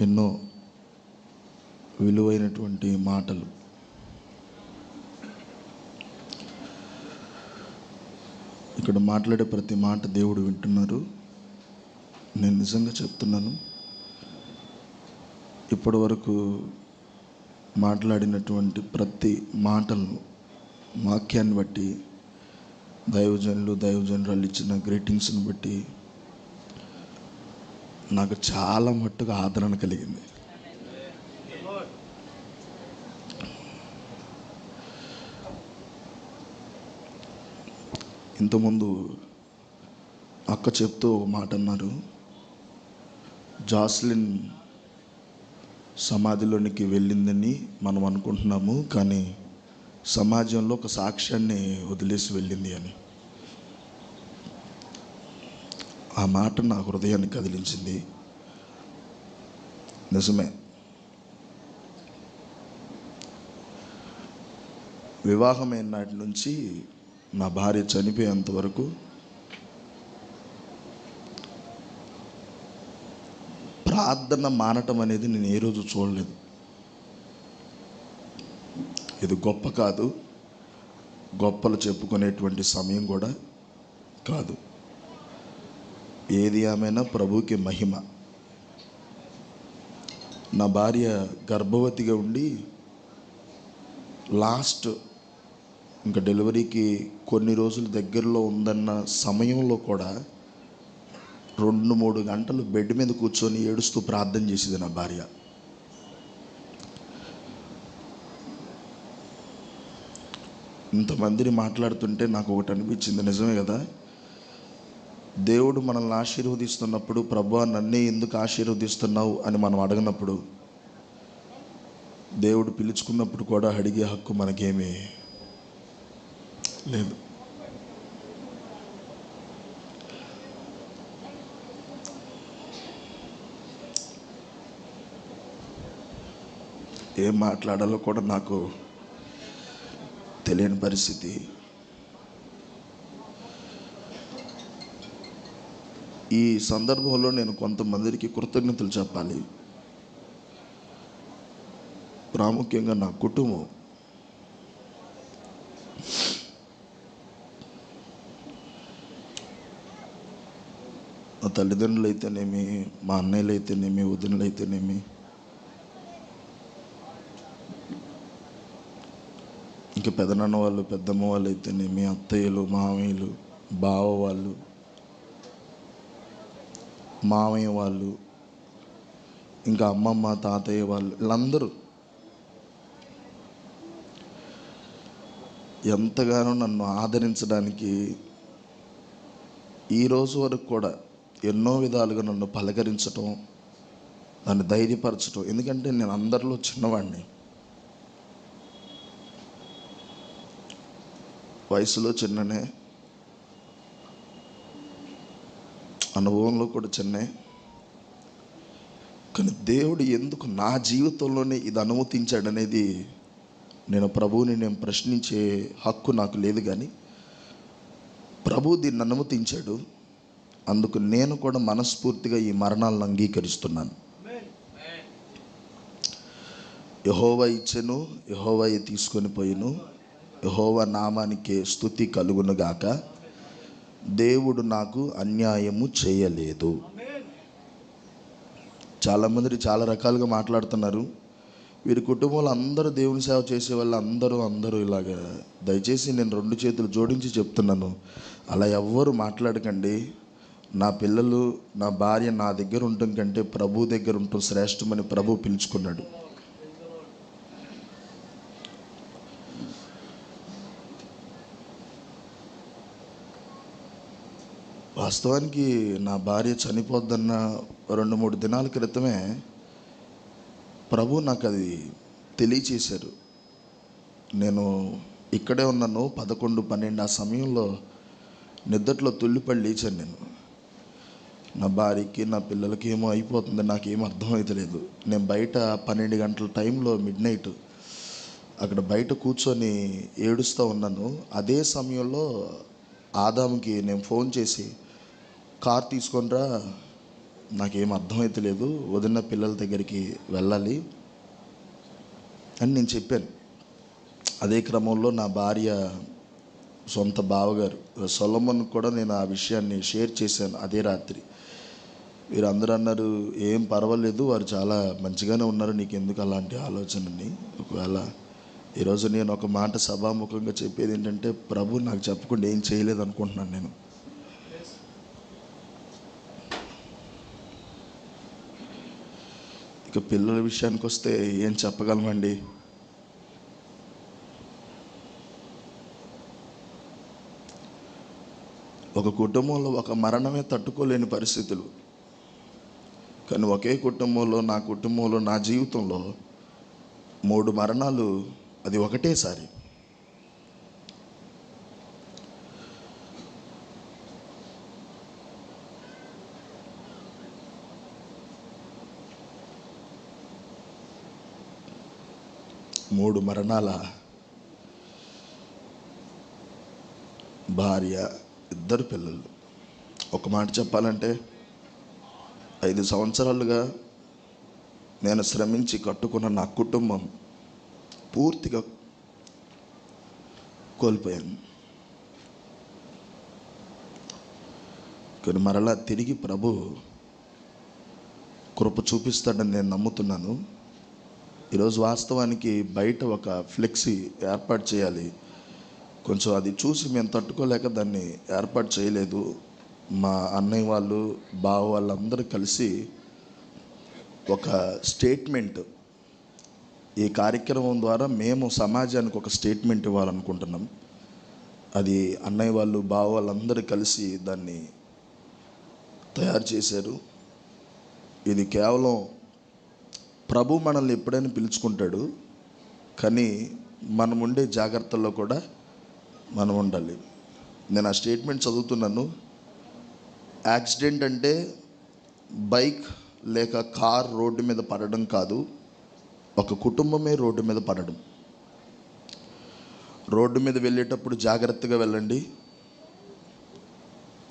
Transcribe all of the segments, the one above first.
ఎన్నో విలువైనటువంటి మాటలు. ఇక్కడ మాట్లాడే ప్రతి మాట దేవుడు వింటున్నారు. నేను నిజంగా చెప్తున్నాను. ఇప్పటి వరకు మాట్లాడినటువంటి ప్రతి మాటలను వాక్యాన్ని బట్టి దైవజనులు దైవజనురాలు ఇచ్చిన గ్రీటింగ్స్ని బట్టి నాకు చాలా మట్టుగా ఆదరణ కలిగింది. ఇంతకుముందు అక్క చెప్తూ ఒక మాట అన్నారు. జాస్లిన్ సమాధిలోనికి వెళ్ళిందని మనం అనుకుంటున్నాము కానీ సమాజంలో ఒక సాక్ష్యాన్ని వదిలేసి వెళ్ళింది అని. ఆ మాట నా హృదయాన్ని కదిలించింది. నిజమే. వివాహమైన నాటి నుంచి నా భార్య చనిపోయేంత వరకు ప్రార్థన మానటం అనేది నేను ఏ రోజు చూడలేదు. ఇది గొప్ప కాదు. గొప్పలు చెప్పుకునేటువంటి సమయం కూడా కాదు. ఏది ఆమెనా ప్రభుకి మహిమ. నా భార్య గర్భవతిగా ఉండి లాస్ట్ ఇంకా డెలివరీకి కొన్ని రోజులు దగ్గరలో ఉందన్న సమయంలో కూడా రెండు మూడు గంటలు బెడ్ మీద కూర్చొని ఏడుస్తూ ప్రార్థన చేసేది నా భార్య. ఇంతమందిని మాట్లాడుతుంటే నాకు ఒకటి అనిపించింది. నిజమే కదా? దేవుడు మనల్ని ఆశీర్వదిస్తున్నప్పుడు ప్రభు నన్నే ఎందుకు ఆశీర్వదిస్తున్నావు? అని మనం అడగనప్పుడు దేవుడు పిలుచుకున్నప్పుడు కూడా అడిగే హక్కు మనకేమీ లేదు. ఏం మాట్లాడాలో కూడా నాకు తెలియని పరిస్థితి. ఈ సందర్భంలో నేను కొంతమందికి కృతజ్ఞతలు చెప్పాలి. ప్రాముఖ్యంగా నా కుటుంబం. మా తల్లిదండ్రులు అయితేనేమి మా అన్నయ్యలు అయితేనేమి వదినలు అయితేనేమి ఇంకా పెదనాన్న వాళ్ళు పెద్దమ్మ వాళ్ళు అయితేనేమి అత్తయ్యలు మామయ్యలు బావ వాళ్ళు మామయ్య వాళ్ళు ఇంకా అమ్మమ్మ తాతయ్య వాళ్ళు వీళ్ళందరూ ఎంతగానో నన్ను ఆదరించడానికి ఈ రోజు వరకు కూడా ఎన్నో విధాలుగా నన్ను పలకరించటం నన్ను ధైర్యపరచటం. ఎందుకంటే నేను అందరిలో చిన్నవాడిని. వయసులో చిన్ననే. అనుభవంలో కూడా చిన్నే. కానీ దేవుడు ఎందుకు నా జీవితంలోనే ఇది అనుమతించాడనేది నేను ప్రభువుని నేను ప్రశ్నించే హక్కు నాకు లేదు కానీ ప్రభు దీన్ని అనుమతించాడు. అందుకు నేను కూడా మనస్ఫూర్తిగా ఈ మరణాలను అంగీకరిస్తున్నాను. యహోవా ఇచ్చెను యహోవా తీసుకొని పోయిను. యహోవా నామానికి స్థుతి కలుగునుగాక దేవుడు నాకు అన్యాయము చేయలేదు. చాలామంది చాలా రకాలుగా మాట్లాడుతున్నారు. వీరి కుటుంబంలో అందరూ దేవుని సేవ చేసే వాళ్ళు అందరూ అందరూ ఇలాగ. దయచేసి నేను రెండు చేతులు జోడించి చెప్తున్నాను. అలా ఎవ్వరు మాట్లాడకండి. నా పిల్లలు నా భార్య నా దగ్గర ఉండటం కంటే ప్రభు దగ్గర ఉండటం శ్రేష్టమని ప్రభు పిలుచుకున్నాడు. వాస్తవానికి నా భార్య చనిపోద్దన్న రెండు మూడు దినాల క్రితమే ప్రభు నాకు అది తెలియచేశారు. నేను ఇక్కడే ఉన్నాను పదకొండు పన్నెండు ఆ సమయంలో నిద్దట్లో తుల్లిపడి లేచాను నేను. నా భార్యకి నా పిల్లలకి ఏమో అయిపోతుంది నాకేం అర్థమవుతలేదు నేను బయట పన్నెండు గంటల టైంలో మిడ్ నైట్ అక్కడ బయట కూర్చొని ఏడుస్తూ ఉన్నాను. అదే సమయంలో ఆదాముకి నేను ఫోన్ చేసి కార్ తీసుకొనిరా. నాకేం అర్థమైతే లేదు. వదిన పిల్లల దగ్గరికి వెళ్ళాలి అని నేను చెప్పాను. అదే క్రమంలో నా భార్య సొంత బావగారు సొలమన్ కూడా నేను ఆ విషయాన్ని షేర్ చేశాను అదే రాత్రి. వీరందరూ అన్నారు ఏం పర్వాలేదు వారు చాలా మంచిగానే ఉన్నారు నీకు ఎందుకు అలాంటి ఆలోచనని? ఒకవేళ ఈరోజు నేను ఒక మాట సభాముఖంగా చెప్పేది ఏంటంటే ప్రభు నాకు చెప్పకుండా ఏం చేయలేదు అనుకుంటున్నాను నేను. ఇక పిల్లల విషయానికి వస్తే ఏం చెప్పగలమండి? ఒక కుటుంబంలో ఒక మరణమే తట్టుకోలేని పరిస్థితులు. కానీ ఒకే కుటుంబంలో నా కుటుంబంలో నా జీవితంలో మూడు మరణాలు అది ఒకటేసారి. మూడు మరణాల భార్య ఇద్దరు పిల్లలు. ఒక మాట చెప్పాలంటే ఐదు సంవత్సరాలుగా నేను శ్రమించి కట్టుకున్న నా కుటుంబం పూర్తిగా కోల్పోయాను కానీ మరలా తిరిగి ప్రభు కృప చూపిస్తాడని నేను నమ్ముతున్నాను. ఈరోజు వాస్తవానికి బయట ఒక ఫ్లెక్సీ ఏర్పాటు చేయాలి. కొంచెం అది చూసి మేము తట్టుకోలేక దాన్ని ఏర్పాటు చేయలేదు. మా అన్నయ్య వాళ్ళు బావ వాళ్ళందరూ కలిసి ఒక స్టేట్మెంట్ ఈ కార్యక్రమం ద్వారా మేము సమాజానికి ఒక స్టేట్మెంట్ ఇవ్వాలనుకుంటున్నాం. అది అన్నయ్య వాళ్ళు బావ వాళ్ళందరూ కలిసి దాన్ని తయారు చేశారు. ఇది కేవలం ప్రభు మనల్ని ఎప్పుడైనా పిలుచుకుంటాడు కానీ మనం ఉండే జాగ్రత్తల్లో కూడా మనం ఉండాలి. నేను ఆ స్టేట్మెంట్ చదువుతున్నాను. యాక్సిడెంట్ అంటే బైక్ లేక కార్ రోడ్డు మీద పడడం కాదు ఒక కుటుంబమే రోడ్డు మీద పడడం. రోడ్డు మీద వెళ్ళేటప్పుడు జాగ్రత్తగా వెళ్ళండి.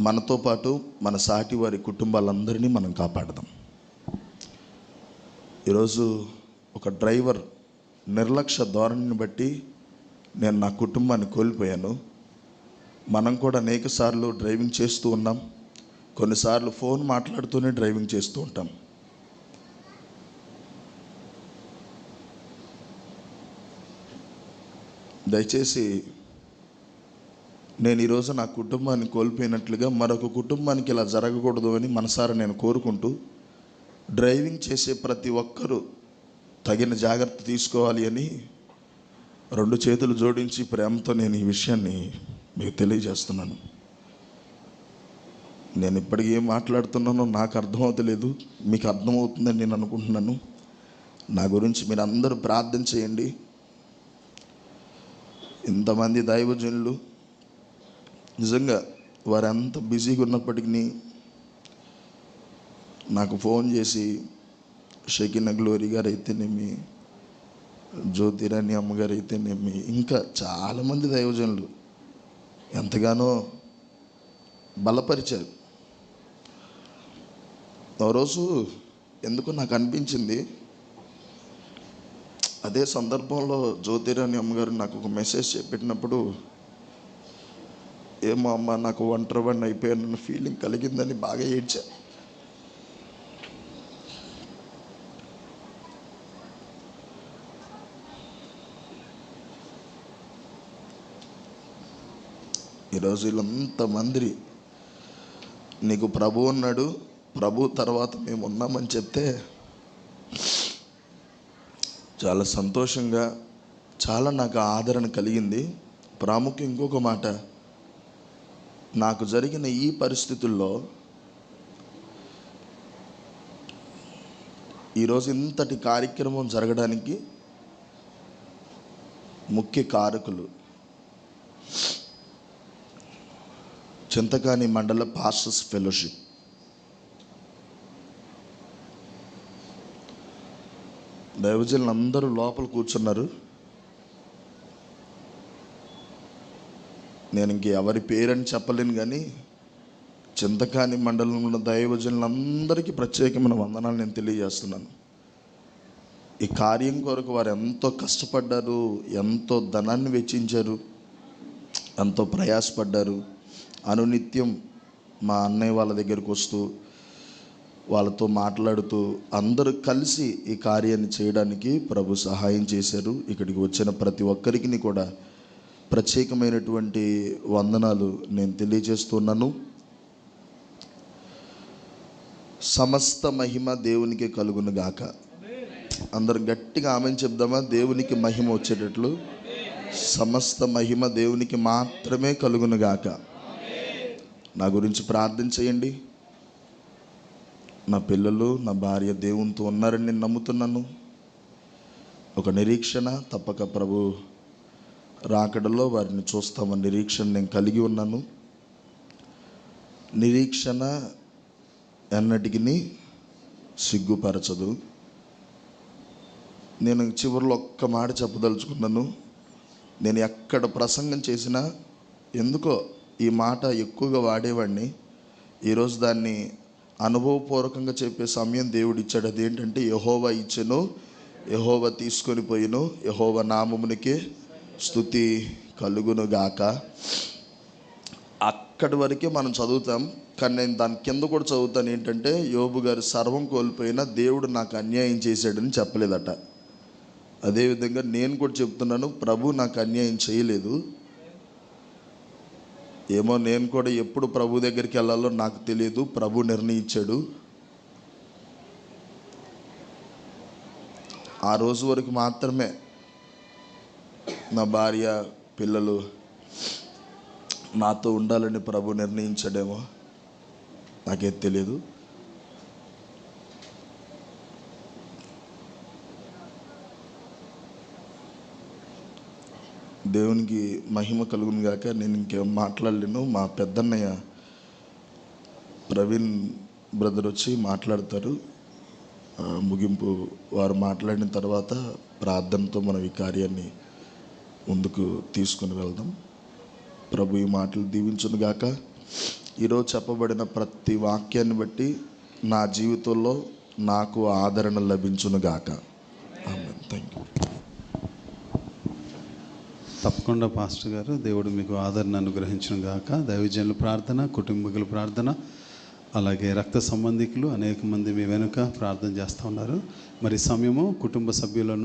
మనతో పాటు మన సాటి వారి కుటుంబాలందరినీ మనం కాపాడదాం. ఈరోజు ఒక డ్రైవర్ నిర్లక్ష్య ధోరణిని బట్టి నేను నా కుటుంబాన్ని కోల్పోయాను. మనం కూడా అనేక సార్లు డ్రైవింగ్ చేస్తూ ఉన్నాం. కొన్నిసార్లు ఫోన్ మాట్లాడుతూనే డ్రైవింగ్ చేస్తూ ఉంటాం. దయచేసి నేను ఈరోజు నా కుటుంబాన్ని కోల్పోయినట్లుగా మరొక కుటుంబానికి ఇలా జరగకూడదు అని మనసారా నేను కోరుకుంటూ డ్రైవింగ్ చేసే ప్రతి ఒక్కరూ తగిన జాగ్రత్త తీసుకోవాలి అని రెండు చేతులు జోడించి ప్రేమతో నేను ఈ విషయాన్ని మీకు తెలియజేస్తున్నాను. నేను ఇప్పటికీ ఏం మాట్లాడుతున్నానో నాకు అర్థమవుతలేదు. మీకు అర్థమవుతుందని నేను అనుకుంటున్నాను. నా గురించి మీరు అందరూ ప్రార్థన చేయండి. ఇంతమంది దైవజనులు నిజంగా వారు ఎంత బిజీగా ఉన్నప్పటికీ నాకు ఫోన్ చేసి షకిన గ్లోరీ గారు అయితేనేమి జ్యోతిరాణి అమ్మగారు అయితేనేమి ఇంకా చాలామంది దైవజనులు ఎంతగానో బలపరిచారు. ఓ రోజు ఎందుకు నాకు అనిపించింది అదే సందర్భంలో జ్యోతిరాణి అమ్మగారు నాకు ఒక మెసేజ్ చెప్పినప్పుడు ఏమో అమ్మ నాకు ఒంటరి వాడిని అయిపోయాను ఫీలింగ్ కలిగిందని బాగా ఏడ్చా. ఈరోజు వీళ్ళంతమంది నీకు ప్రభు ఉన్నాడు ప్రభు తర్వాత మేము ఉన్నామని చెప్తే చాలా సంతోషంగా చాలా నాకు ఆదరణ కలిగింది. ప్రాముఖ్యం ఇంకొక మాట. నాకు జరిగిన ఈ పరిస్థితుల్లో ఈరోజు ఇంతటి కార్యక్రమం జరగడానికి ముఖ్య కారకులు చింతకాని మండల పాస్టర్స్ ఫెలోషిప్. దైవజనులు అందరూ లోపల కూర్చున్నారు. నేను ఇంక ఎవరి పేరని చెప్పలేను కానీ చింతకాని మండలంలో ఉన్న దైవజనులందరికీ ప్రత్యేకమైన వందనాలు నేను తెలియజేస్తున్నాను. ఈ కార్యం కొరకు వారు ఎంతో కష్టపడ్డారు ఎంతో ధనాన్ని వెచ్చించారు ఎంతో ప్రయాసపడ్డారు. అనునిత్యం మా అన్నయ్య వాళ్ళ దగ్గరికి వస్తూ వాళ్ళతో మాట్లాడుతూ అందరూ కలిసి ఈ కార్యాన్ని చేయడానికి ప్రభు సహాయం చేశారు. ఇక్కడికి వచ్చిన ప్రతి ఒక్కరికి కూడా ప్రత్యేకమైనటువంటి వందనాలు నేను తెలియజేస్తున్నాను. సమస్త మహిమ దేవునికి కలుగును గాక. అందరం గట్టిగా ఆమె చెప్దామా? దేవునికి మహిమ వచ్చేటట్లు. సమస్త మహిమ దేవునికి మాత్రమే కలుగును గాక. నా గురించి ప్రార్థన చేయండి. నా పిల్లలు నా భార్య దేవునితో ఉన్నారని నేను నమ్ముతున్నాను. ఒక నిరీక్షణ తప్పక ప్రభు రాకడలో వారిని చూస్తామని నిరీక్షణ నేను కలిగి ఉన్నాను. నిరీక్షణ ఎన్నటికి సిగ్గుపరచదు. నేను చివరిలో ఒక్క మాట చెప్పదలుచుకున్నాను. నేను ఎక్కడ ప్రసంగం చేసినా ఎందుకో ఈ మాట ఎక్కువగా వాడేవాడిని. ఈరోజు దాన్ని అనుభవపూర్వకంగా చెప్పే సమయం దేవుడు ఇచ్చాడు. అదేంటంటే యహోవ ఇచ్చను యహోవ తీసుకొని పోయిను యహోవ నామమునికే స్థుతి కలుగును గాక. అక్కడి వరకే మనం చదువుతాం. కానీ నేను దాని కింద కూడా చదువుతాను ఏంటంటే యోబు గారు సర్వం కోల్పోయినా దేవుడు నాకు అన్యాయం చేశాడని చెప్పలేదట. అదేవిధంగా నేను కూడా చెప్తున్నాను ప్రభు నాకు అన్యాయం చేయలేదు. ఏమో నేను కూడా ఎప్పుడు ప్రభు దగ్గరికి వెళ్ళాలో నాకు తెలియదు. ప్రభు నిర్ణయించాడు. ఆ రోజు వరకు మాత్రమే నా భార్య పిల్లలు నాతో ఉండాలని ప్రభు నిర్ణయించడేమో నాకేం తెలియదు దేవునికి మహిమ కలుగును గాక. నేను ఇంకేం మాట్లాడలేను. మా పెద్దన్నయ్య ప్రవీణ్ బ్రదర్ వచ్చి మాట్లాడతారు. ముగింపు వారు మాట్లాడిన తర్వాత ప్రార్థనతో మనం ఈ కార్యాన్ని ముందుకు తీసుకుని వెళ్దాం. ప్రభు ఈ మాటలు దీవించును గాక. ఈరోజు చెప్పబడిన ప్రతి వాక్యాన్ని బట్టి నా జీవితంలో నాకు ఆదరణ లభించును గాక. తప్పకుండా పాస్టర్ గారు దేవుడు మీకు ఆదరణ అనుగ్రహించిన గాక. దైవజనుల ప్రార్థన కుటుంబీకుల ప్రార్థన అలాగే రక్త సంబంధికులు అనేక మంది మీ వెనుక ప్రార్థన చేస్తూ ఉన్నారు. మరి సమయము కుటుంబ సభ్యులను